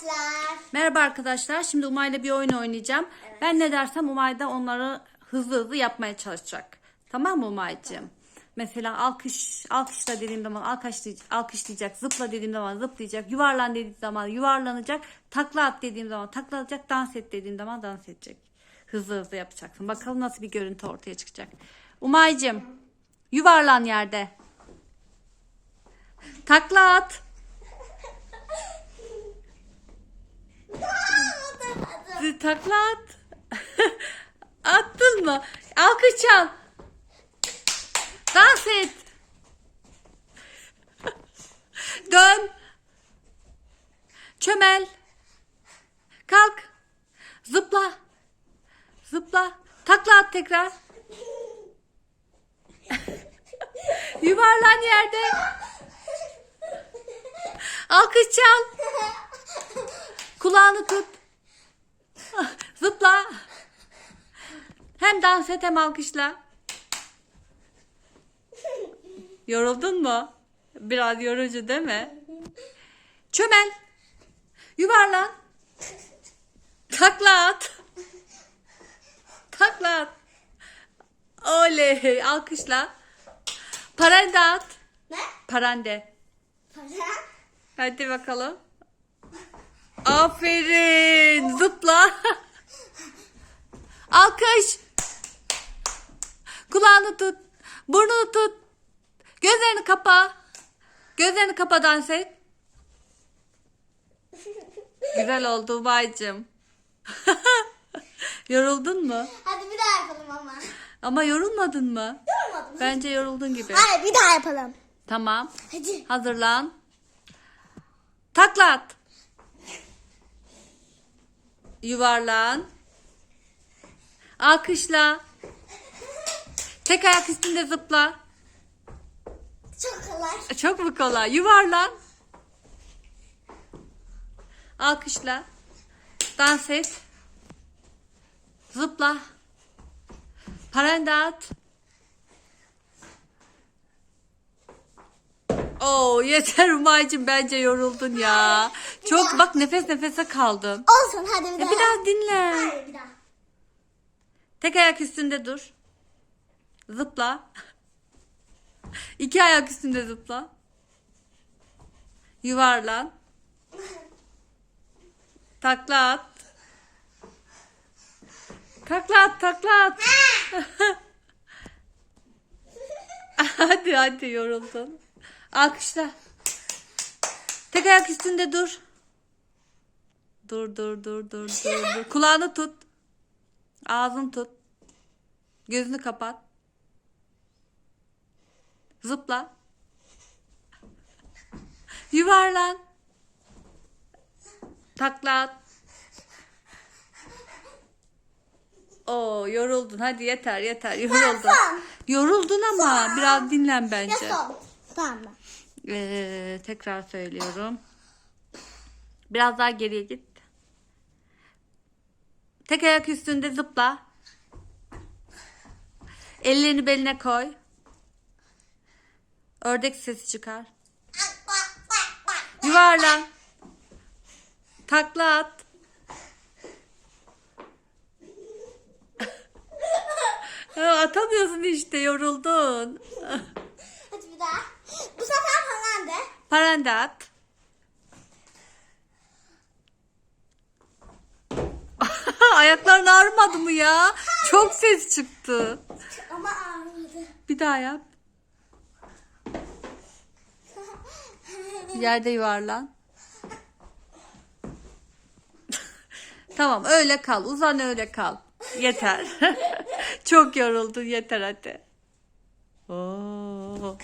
arkadaşlar. Merhaba arkadaşlar. Şimdi Umay'la bir oyun oynayacağım. Ben ne dersem Umay da onları hızlı hızlı yapmaya çalışacak. Tamam mı Umay'cığım? Mesela alkış, alkışla dediğim zaman alkışlayacak, alkışlayacak, zıpla dediğim zaman zıplayacak, yuvarlan dediğim zaman yuvarlanacak, takla at dediğim zaman takla atacak, dans et dediğim zaman dans edecek. Hızlı hızlı yapacaksın. Bakalım nasıl bir görüntü ortaya çıkacak. Umay'cığım yuvarlan yerde. Takla at. Takla at. Attın mı? Alkış çal. Dans et. Dön. Çömel. Kalk. Zıpla. Zıpla. Takla at tekrar. Yuvarlan yerde. Alkış çal. Kulağını tut. Zıpla. Hem dans et hem alkışla. Yoruldun mu? Biraz yorucu değil mi? Çömel. Yuvarlan. Takla at. Takla at. Oley. Alkışla. Parande at. Ne? Parande. Para? Hadi bakalım. Aferin. Zıpla. Alkış. Kulağını tut. Burnunu tut. Gözlerini kapa. Gözlerini kapa dans et. Güzel oldu baycım. Yoruldun mu? Hadi bir daha yapalım ama. Ama yorulmadın mı? Yorulmadım. Bence yoruldun gibi. Hayır bir daha yapalım. Tamam. Hadi. Hazırlan. Takla at. Yuvarlan. Alkışla. Tek ayak üstünde zıpla. Çok kolay. Çok mu kolay? Yuvarlan. Alkışla. Dans et. Zıpla. Parende at. Oo yeter Umay'cığım bence yoruldun ya. Çok bak nefes nefese kaldın. Olsun hadi bir E, daha. biraz dinlen. Hayır bir daha. Tek ayak üstünde dur. Zıpla. İki ayak üstünde zıpla. Yuvarlan. Takla at. Takla at, takla at. hadi hadi yoruldun. Alkışla. Tek ayak üstünde dur. Dur dur dur dur dur. dur. Kulağını tut. Ağzını tut. Gözünü kapat. Zıpla. Yuvarlan. Takla at. Oo yoruldun. Hadi yeter yeter. Yoruldun. Yoruldun ama biraz dinlen bence. Tamam mı? Ee, tekrar söylüyorum. Biraz daha geriye git. Tek ayak üstünde zıpla. Ellerini beline koy. Ördek sesi çıkar. Yuvarlan. Takla at. Atamıyorsun işte yoruldun. Hadi bir daha. Bu sefer falan de. Parende at. Ayakların ağrımadı mı ya? Çok ses çıktı. Ama ağrımadı. Bir daha yap. Yerde yuvarlan. tamam öyle kal. Uzan öyle kal. Yeter. Çok yoruldun yeter hadi. Oo.